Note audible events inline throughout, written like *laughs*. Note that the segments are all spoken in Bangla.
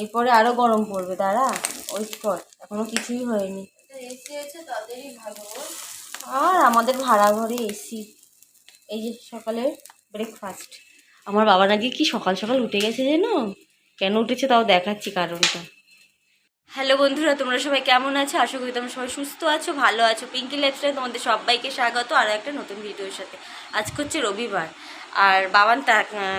এরপরে আরও গরম পড়বে দাঁড়া। ওয়েট কর এখনও কিছুই হয়নি। এসি আছে তাদেরই আর আমাদের ভাড়া ঘরে এসি এই যে সকালের ব্রেকফাস্ট আমার বাবা নাকি কি সকাল সকাল উঠে গেছে জানো কেন উঠেছে তাও দেখাচ্ছি কারণটা। হ্যালো বন্ধুরা তোমরা সবাই কেমন আছো? আশা করি তোমরা সবাই সুস্থ আছো ভালো আছো। পিঙ্কি লাইফস্টাইল তোমাদের সবাইকে স্বাগত আর একটা নতুন ভিডিওর সাথে। আজকে হচ্ছে রবিবার। আর বাবান তা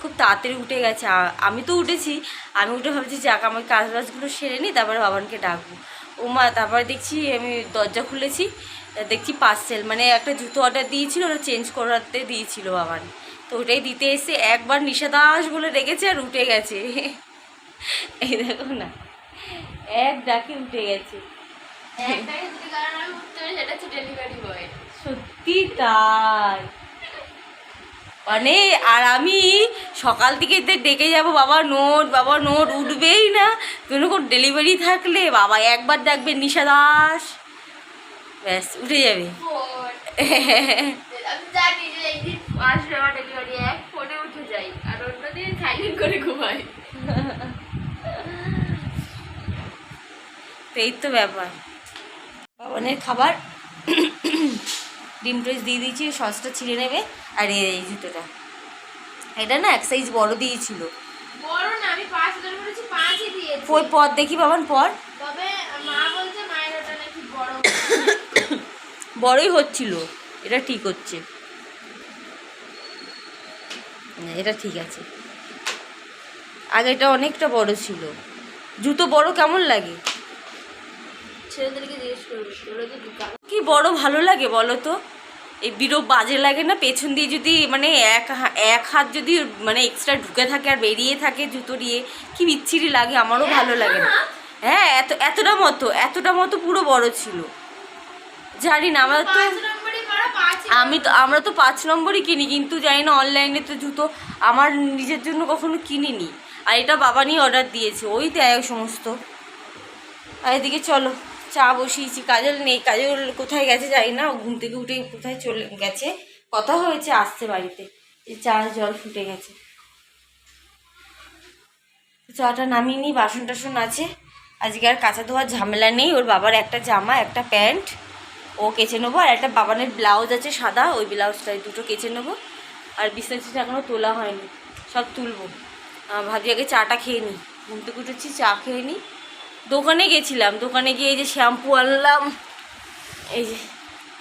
খুব তাড়াতাড়ি উঠে গেছে। আমি তো উঠেছি। আমি উঠে ভাবছি যাক আমার কাজ বাজগুলো সেরে নিই তারপরে বাবানকে ডাকবো। ও মা তারপরে দেখছি আমি দরজা খুলেছি দেখছি পার্সেল মানে একটা জুতো অর্ডার দিয়েছিল ওটা চেঞ্জ করাতে দিয়েছিল বাবান। তো ওটাই দিতে এসে একবার নিষেধাস বলে রেখেছে আর উঠে গেছে। *laughs* এই দেখো না এক ডাকে উঠে গেছে। সত্যি যদি কারণ আমি উঠতে পারি সেটা হচ্ছে ডেলিভারি বয় সত্যি তাই মানে আর আমি সকাল থেকে যে ডেকে যাব বাবা নোট বাবা নোট উঠবেই না। কোনো কোন ডেলিভারি থাকলে বাবা একবার ডাকবে নিশা দাস। ব্যাস উঠে যাবে। এই তো ব্যাপার। বাবানের খাবার ডিম টোস্ট দিয়ে দিয়েছি সসটা ছিঁড়ে নেবে আর এই জুতোটা। এটা না এক সাইজ বড় দিয়েছিল। ওই পর দেখি বাবান পর। বড়ই হচ্ছিল এটা ঠিক হচ্ছে। না, এটা ঠিক আছে। আগে এটা অনেকটা বড় ছিল। জুতো বড় কেমন লাগে? ছেলেদেরকে জিজ্ঞেস করবি তোরা তো দোকান কি বড় ভালো লাগে বলো তো? এই বিরো বাজে লাগে না? পেছন দিয়ে যদি মানে এক হা- এক হাত যদি মানে এক্সট্রা ঢুকে থাকে আর বেরিয়ে থাকে জুতো দিয়ে কি বিচ্ছিরি লাগে? আমারও ভালো লাগে না। হ্যাঁ এত এতটা মতো এতটা মতো পুরো বড় ছিল। জানি না আমরা তো আমি তো আমরা তো পাঁচ নম্বরই কিনি কিন্তু জানি না অনলাইনে তো জুতো আমার নিজের জন্য কখনো কিনিনি। আর এটা বাবা নিয়ে অর্ডার দিয়েছে ওই দেয় সমস্ত। আর এদিকে চলো। চা বসিয়েছি, কাজল নেই, কাজল কোথায় গেছে জানি না ঘুম থেকে উঠে কোথায় চলে গেছে, কথা হয়েছে, আসছে বাড়িতে, এই চা জল ফুটে গেছে। চাটা নামিয়ে নিই, বাসন টাসন আছে, আজকে আর কাঁচা ধোয়ার ঝামেলা নেই, ওর বাবার একটা জামা, একটা প্যান্ট, ও কেচে নেব, আর একটা বাবানের ব্লাউজ আছে সাদা, ওই ব্লাউজটা দুটো কেচে নেব, আর বিছনা এখনও তোলা হয়নি, সব তুলবো। ভাবি আগে চাটা খেয়ে নিই, ঘুম থেকে উঠেছি, চা খেয়ে নিই দোকানে গেছিলাম দোকানে গিয়ে এই যে শ্যাম্পু আনলাম এই যে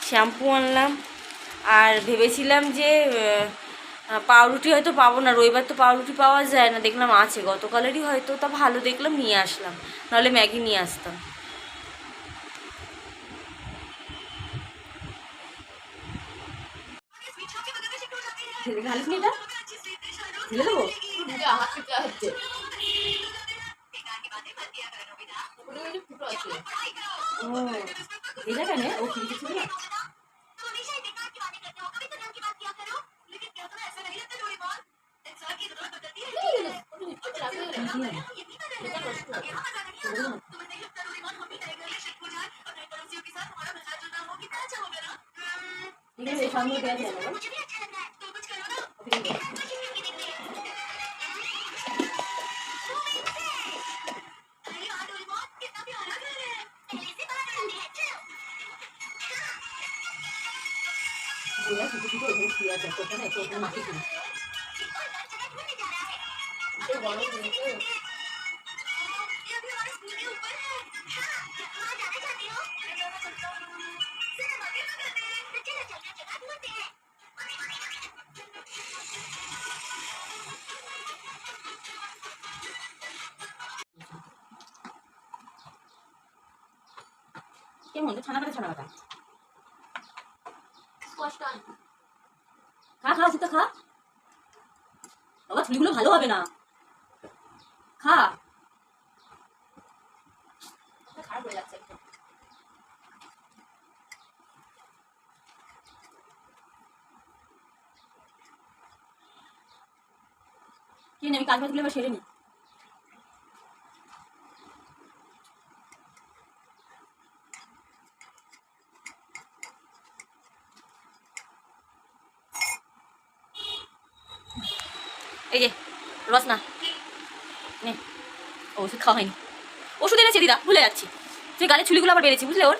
শ্যাম্পু আনলাম আর ভেবেছিলাম যে পাউরুটি হয়তো পাবো না রবিবার তো পাউরুটি পাওয়া যায় না দেখলাম আছে গতকালেরই হয়তো তা ভালো দেখলাম নিয়ে আসলাম নাহলে ম্যাগি নিয়ে আসতাম। ঢেলে ঢালিস নি এটা? ঢেলে দেবো? হচ্ছে ওটা ওই যে ফুটো আছে ও এটা কেন ও কি কেমন? ছানা কাটা ছানা কাটা স্পষ্ট খা খা সেটা খা। বাবা, ছুরিগুলো ভালো হবে না। খা। খারাপ হয়ে আমি কাজ বাজগুলো এবার সেরে নি। এই যে রস না। নে ওষুধ খাওয়া হয়নি। ওষুধ এনেছে, দিদা, ভুলে যাচ্ছি। যে গালে চুলিগুলো আবার বেড়েছে বুঝলে ওর?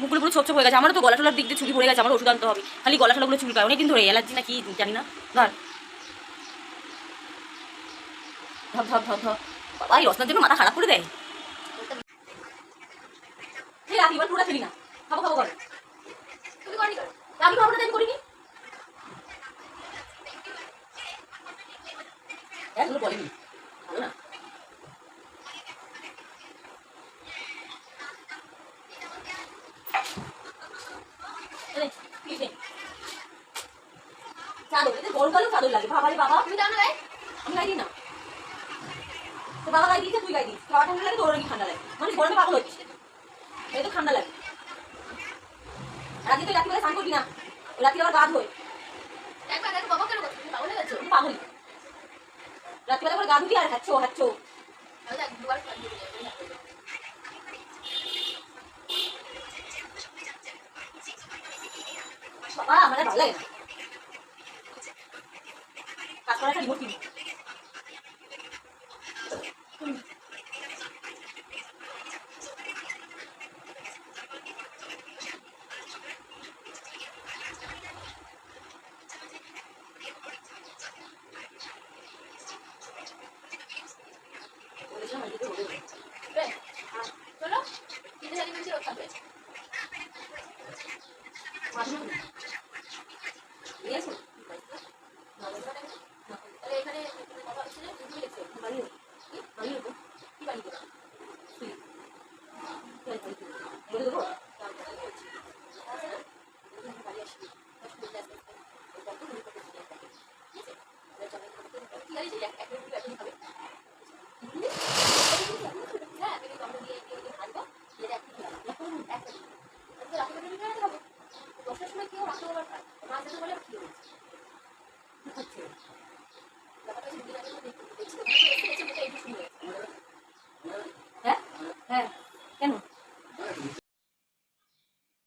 মুখগুলো পুরো ছোপ ছোপ হয়ে গেছে। আমারও তো গলা টলার দিক দিয়ে চুলি পড়ে গেছে আমার ওষুধ আনতে হবে। খালি গলা টলাগুলো চুল পায় অনেকদিন ধরে অ্যালার্জি না কি জানি না। ধর। ধর ধর ধর ধর। বাবা, এই রসনার জন্য মাথা খারাপ করে দেয়। পুরোটা খাব খাব করে তুমি তাই করিনি এগুলো বলেনি ভালো না এই, please নে। চাদর এতে গরমকালেও চাদর লাগে বাবারে বাবা তুমি দাও না ভাই আমি গাই দিই না তো বাবা গাই দিয়েছে তুই গাই দিস খাওয়া ঠান্ডা লাগে তোর নাকি ঠান্ডা লাগে মানে গরমে পাগল হচ্ছে এই তো ঠান্ডা লাগে রাতে তুই রাত্রিবেলা স্নান করবি না রাত্রি আবার গা ধোয়? একবার দেখো বাবা কেন করছ? পাগল হয়ে গেছো? পাগল রাত্রিবেলা করে গা ধুবি আর বাবা আমার ভালো লাগে কাজ করাটা একটা রিমোট কিনি রে, চলো তিনটে চারি মিনিট রোদ থাকবে তাহলে এখানে কথা হচ্ছে যে তুমি লিখছো হ্যাঁ তুমি টমেটো দিয়ে দিয়ে দিয়ে ভাজবো দিয়ে দেখ রাখতে পারবি না খাব দশটার সময় কেউ রাখতে পারবে না মাছ যেতে বলে কি হচ্ছে ব্যাপারটা হচ্ছে বিরিয়ানির মধ্যে একটু দেখছি তো দেখছি দেখছি মুখে একটু শুনে হ্যাঁ হ্যাঁ কেন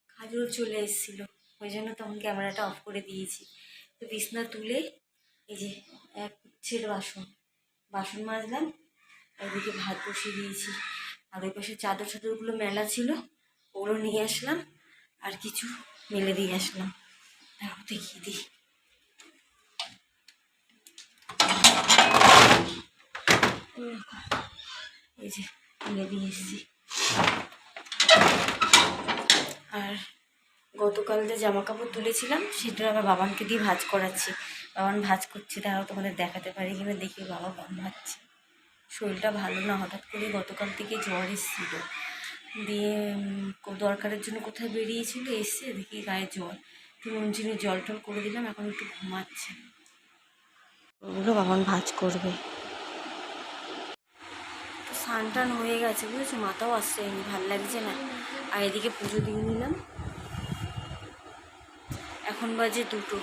কাজল চলে এসেছিল। ওই জন্য তখন ক্যামেরাটা অফ করে দিয়েছি। তো বিছনা তুলে এই যে, এক ছিল বাসন। বাসন মাজলাম ওইদিকে ভাত বসিয়ে দিয়েছি। আর ওই পাশে চাদর চাদরগুলো মেলা ছিল, ওগুলো নিয়ে আসলাম। আর কিছু মেলে দিয়ে আসলাম। তারপর দেখিয়ে দিই। এই যে মেলে দিয়ে এসেছি। আর গতকাল যে জামা কাপড় তুলেছিলাম, সেটা আবার বাবানকে দিয়ে ভাজ করাচ্ছি। বাবান ভাজ করছে, তারাও তোমাদের দেখাতে পারি কিনা, দেখি বাবা ভাজছে। শরীরটা ভালো না, হঠাৎ করে গতকাল থেকে জ্বর এসেছিল। দিয়ে দরকারের জন্য কোথায় বেরিয়েছিল, এসে দেখি গায়ে জ্বর। একটু নুন চিনি, জল টল করে দিলাম, এখন একটু ঘুমাচ্ছে। ওগুলো বাবান ভাজ করবে। তো স্নান টান হয়ে গেছে, বুঝেছ? মাথাও আসছে ভালো লাগছে না। আর এদিকে পুজো দিয়ে নিলাম। এখন বাজে দুটো।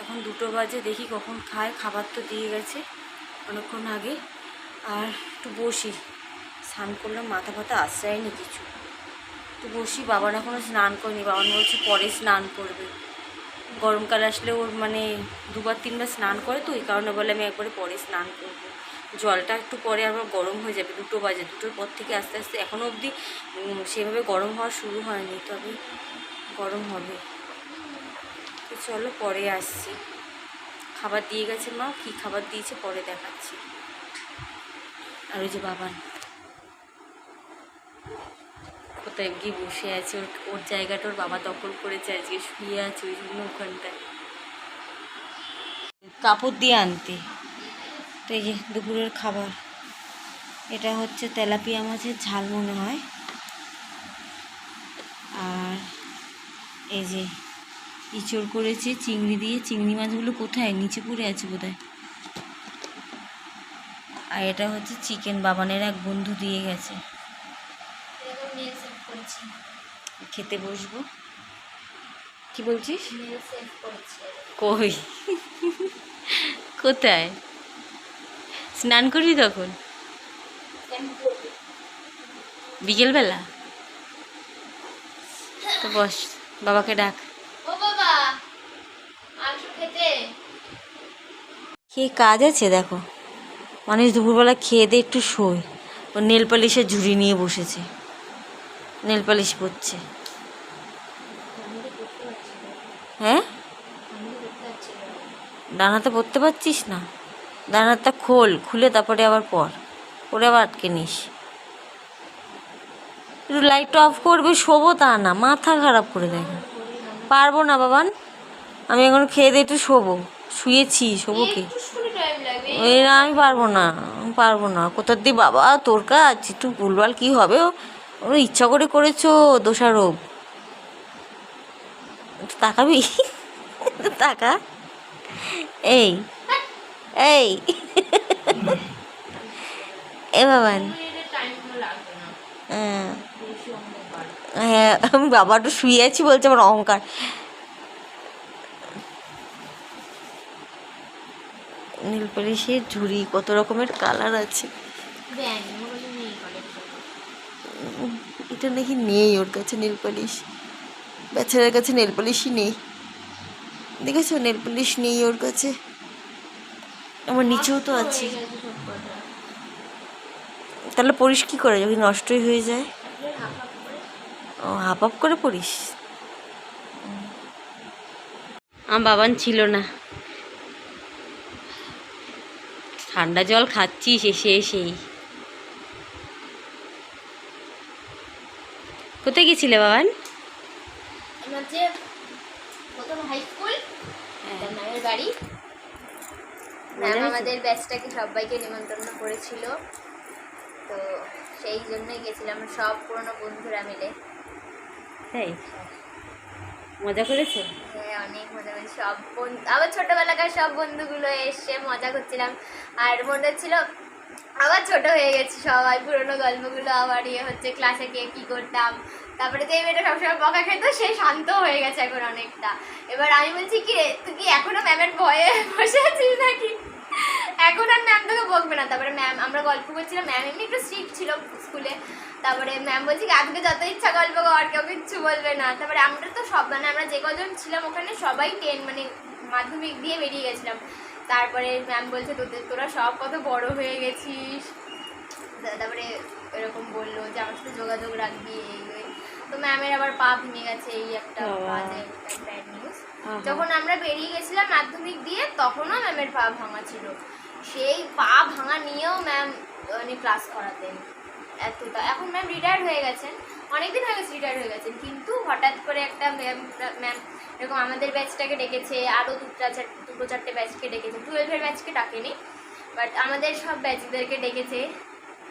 এখন দুটো বাজে, দেখি কখন খায়। খাবার তো দিয়ে গেছে অনেকক্ষণ আগে। আর একটু বসি। স্নান করলাম, মাথা ফাথা আশ্রয়নি কিছু। একটু বসি বাবার এখনও স্নান করেনি। বাবার বলছে পরে স্নান করবে। গরমকাল আসলে ওর মানে দুবার, তিনবার স্নান করে তো, ওই কারণে বলে আমি একবারে পরে স্নান করব। জলটা একটু পরে আবার গরম হয়ে যাবে, দুটো বাজে। দুটোর পর থেকে আস্তে আস্তে এখনও অবধি সেভাবে গরম হওয়া শুরু হয়নি। তবে গরম হবে। তো চলো পরে আসছি। খাবার দিয়ে গেছে মা, কী খাবার দিয়েছে পরে দেখাচ্ছি। আর ওই যে বাবান কোথায় গিয়ে বসে আছে, ওর ওর জায়গাটা ওর বাবা দখল করেছে আজকে, শুয়ে আছে ওই জন্য ওখানটায়। কাপড় দিয়ে আনতে। তো এই যে দুপুরের খাবার। এটা হচ্ছে তেলাপিয়া মাছের ঝাল মনে হয়। এই যে ইঁচড় করেছে চিংড়ি দিয়ে। চিংড়ি মাছগুলো কোথায়? নিচে পড়ে আছে বোধহয়। আর এটা হচ্ছে চিকেন বাবানের এক বন্ধু দিয়ে গেছে। খেতে বসবো। কি বলছিস? কই? কোথায়? স্নান করবি তখন? বিকেলবেলা? তো বস বাবাকে ডাক। ও বাবা আসো খেতে। কি কাজ আছে দেখো। মানুষ দুপুরবেলা খেয়ে দিয়ে একটু শোয়। ও নেল পালিশের ঝুড়ি নিয়ে বসেছে। নেল পালিশ পরছে। হ্যাঁ? ডানাতে পরতে পারছিস না? ডানাটা খোল খুলে তারপরে আবার পর। পরে আবার আটকে নিস। একটু লাইটটা অফ করবে শোবো তা না মাথা খারাপ করে দেখে। পারব না বাবান আমি এখন খেয়ে দিয়ে একটু শোবো। শুয়েছি শোবো কি? এই না আমি পারব না পারব না। কোথার দিয়ে বাবা তোর কাজ? একটু ভুলভাল কী হবে? ও ইচ্ছা করে করেছ দোষারোপ। তাকাবি? *laughs* তাকা। এই এই। *laughs* এ বাবান। হ্যাঁ হ্যাঁ আমি বাবা একটু শুয়ে আছি বলছে আমার অহংকার। নীল পালিশের ঝুড়ি কত রকমের কালার আছে। এটা নাকি নেই ওর কাছে নেল বেচারার কাছে নেল নেই। দেখেছ নেল পালিশ নেই ওর কাছে। আমার নিচেও তো আছে। তাহলে পড়িস কী করে? যখন নষ্টই হয়ে যায়। ও হাফ হাফ করে পড়িস? আমার বাবান ছিল না। ঠান্ডা জল খাচ্ছিস এসে এসেই। কোথায় গেছিলে বাবান? প্রথম হাই স্কুল ম্যামের বাড়ি। ম্যাম আমাদের ব্যাচটাকে সবাইকে নিমন্ত্রণ করেছিল। তো সেই জন্যই গেছিলাম সব পুরনো বন্ধুরা মিলে। তাই? মজা করেছ? হ্যাঁ অনেক মজা করেছি। সব বন্ধু আবার ছোটবেলাকার সব বন্ধুগুলো এসে মজা করছিলাম। আর মনে হচ্ছিল আবার ছোট হয়ে গেছি সবাই পুরোনো গল্পগুলো আবার ইয়ে হচ্ছে ক্লাসে গিয়ে কী করতাম। তারপরে যে মেয়েটা সবসময় বকা খেত সে শান্ত হয়ে গেছে এখন অনেকটা। এবার আমি বলছি কি রে তুই কি এখনও ম্যামের ভয়ে বসে আছিস নাকি? এখন আর ম্যাম তোকে বকবে না। তারপরে ম্যাম আমরা গল্প করছিলাম ম্যাম এমনি একটু স্ট্রিক্ট ছিল স্কুলে তারপরে ম্যাম বলছি আজকে যত ইচ্ছা গল্প কর কেউ কিচ্ছু বলবে না। তারপরে আমরা তো সব মানে আমরা যে কজন ছিলাম ওখানে সবাই টেন মানে মাধ্যমিক দিয়ে বেরিয়ে গেছিলাম। তারপরে ম্যাম বলছে তোদের তোরা সব কত বড় হয়ে গেছিস। তারপরে এরকম বলল যে আমার সাথে যোগাযোগ রাখবি। এই ওই। তো ম্যামের আবার পা ভেঙে গেছে এই একটা। বাজে ব্যাড নিউজ যখন আমরা বেরিয়ে গেছিলাম মাধ্যমিক দিয়ে তখনও ম্যামের পা ভাঙা ছিল। সেই পা ভাঙা নিয়েও ম্যাম মানে ক্লাস করাতেন। এতটা, এখন ম্যাম রিটায়ার হয়ে গেছেন। অনেকদিন হয়ে গেছে রিটায়ার হয়ে গেছেন, কিন্তু হঠাৎ করে একটা ম্যাম ম্যাম এরকম আমাদের ব্যাচটাকে ডেকেছে আরও দুটা চার দুটো চারটে ব্যাচকে ডেকেছে টুয়েলভের ব্যাচকে ডাকেনি বাট আমাদের সব ব্যাচদেরকে ডেকেছে।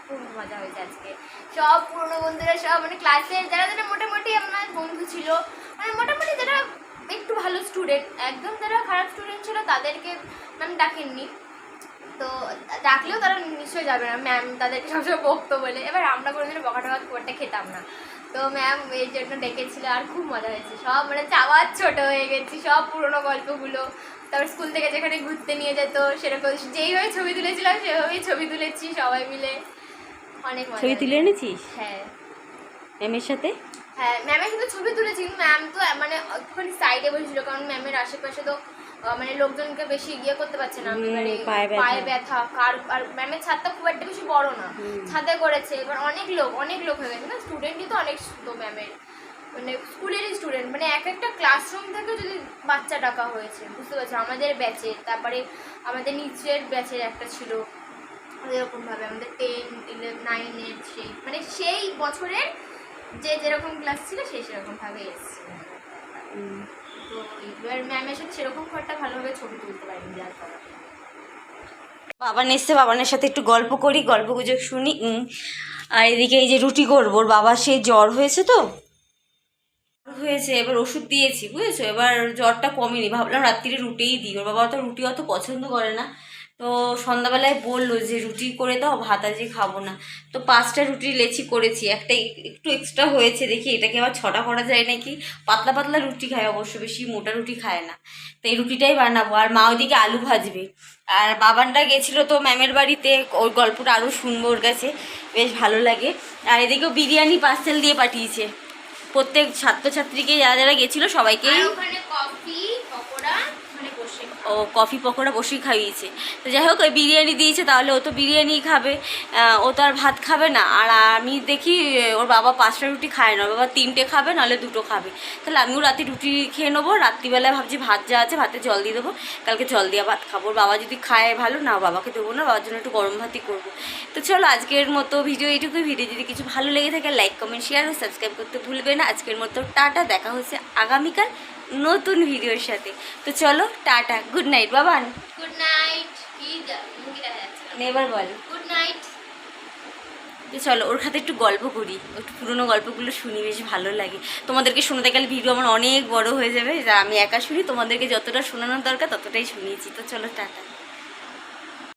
খুব মজা হয়েছে আজকে। সব পুরনো বন্ধুরা সব মানে ক্লাসের যারা যারা মোটামুটি আমার বন্ধু ছিল মানে মোটামুটি যারা একটু ভালো স্টুডেন্ট একদম যারা খারাপ স্টুডেন্ট ছিল, তাদেরকে ম্যাম ডাকেননি। তো ডাকলেও তারা নিশ্চয়ই যাবে না। ম্যাম তাদেরকে সবসময় বকতো বলে। এবার আমরা কোনোদিনও বকা টকা খুব একটা খেতাম না। তো ম্যাম এই জন্য ডেকেছিল আর খুব মজা হয়েছে। সব মানে চাওয়ার ছোট হয়ে গেছি সব পুরোনো গল্পগুলো। তারপর স্কুল থেকে যেখানে ঘুরতে নিয়ে যেত সেরকম যেইভাবে ছবি তুলেছিলাম সেভাবেই ছবি তুলেছি সবাই মিলে। অনেক মজা ছবি তুলে এনেছিস? হ্যাঁ। ম্যামের সাথে? হ্যাঁ ম্যামের সাথে ছবি তুলেছি ম্যাম তো মানে একটুখানি সাইডে বসেছিল কারণ ম্যামের আশেপাশে তো মানে লোকজনকে বেশি ইয়ে করতে পারছে না হুম, পায়ে ব্যথা। কার আর ম্যামের ছাদটা খুব একটা বেশি বড় না ছাদে করেছে এবার অনেক লোক অনেক লোক হয়ে গেছে না স্টুডেন্টই তো অনেক তো ম্যামের মানে স্কুলেরই স্টুডেন্ট মানে এক একটা ক্লাসরুম থেকে যদি বাচ্চা ডাকা হয়েছে বুঝতে পারছ? আমাদের ব্যাচের তারপরে আমাদের নিচের ব্যাচের একটা ছিল এরকমভাবে আমাদের টেন ইলেভেন নাইনের সেই মানে সেই বছরের যে যেরকম ক্লাস ছিল সেই সেরকমভাবে এসেছে। এবার ম্যামের সাথে সেরকম ভালোভাবে ছবি তুলতে যার বাবান এসছে, বাবানের সাথে একটু গল্প করি গল্প গুজব শুনি আর এদিকে এই যে রুটি করব, ওর বাবার সেই জ্বর হয়েছে তো? হয়েছে, এবার ওষুধ দিয়েছি, বুঝেছ? এবার জ্বরটা কমেনি, ভাবলাম রাত্রিরে রুটিই দিই, ওর বাবা তো রুটি অত পছন্দ করে না। তো সন্ধ্যাবেলায় বলল যে, রুটি করে দাও, ভাত আজকে খাব না। তো পাঁচটা রুটি লেচি করেছি। একটা একটু এক্সট্রা হয়েছে দেখি, এটাকে আবার ছটা করা যায় নাকি? পাতলা পাতলা রুটি খায় অবশ্য বেশি, মোটা রুটি খায় না। তো এই রুটিটাই বানাবো। আর মা ওইদিকে আলু ভাজবে। আর বাবানটা গেছিল তো ম্যামের বাড়িতে, ওর গল্পটা আরও শুনব ওর কাছে। বেশ ভালো লাগে। আর এদিকেও বিরিয়ানি পার্সেল দিয়ে পাঠিয়েছে। প্রত্যেক ছাত্রছাত্রীকে যারা যারা গেছিল সবাইকেই আর ওখানে কফি পকোড়া মানে বসে খাওয়া ও কফি পকোড়া বসেই খাইয়েছে। তো যাই হোক, ওই বিরিয়ানি দিয়েছে, তাহলে ও তো বিরিয়ানি খাবে। ও তো আর ভাত খাবে না। আর আমি দেখি ওর বাবা পাঁচটা রুটি খায় না। বাবা তিনটে খাবে, নাহলে দুটো খাবে। তাহলে আমিও রাতে রুটি খেয়ে নেব। রাত্রিবেলায় ভাবছি ভাত যা আছে, ভাতে জল দিয়ে দেবো। কালকে জল দিয়ে ভাত খাব। ওর বাবা যদি খায় ভালো, না বাবাকে দেবো না। বাবার জন্য একটু গরম ভাতই করব। তো চলো, আজকের মতো ভিডিও এইটুকুই। ভিডিও যদি কিছু ভালো লেগে থাকে, লাইক, কমেন্ট শেয়ার ও সাবস্ক্রাইব করতে ভুলবে না। আজকের মতো টাটা। দেখা হচ্ছে আগামীকাল। নতুন ভিডিওর সাথে। তো চলো tata good night Baban. Good night কি যা- মুখে দেখা যাচ্ছে না এবার বল। গুড নাইট তো চলো ওর খাতে একটু গল্প করি। একটু পুরোনো গল্পগুলো শুনি বেশ ভালো লাগে। তোমাদেরকে শোনাতে গেলে ভিডিও আমার অনেক বড় হয়ে যাবে। যা আমি একা শুনি তোমাদেরকে যতটা শোনানোর দরকার ততটাই শুনিয়েছি। তো চলো টাটা।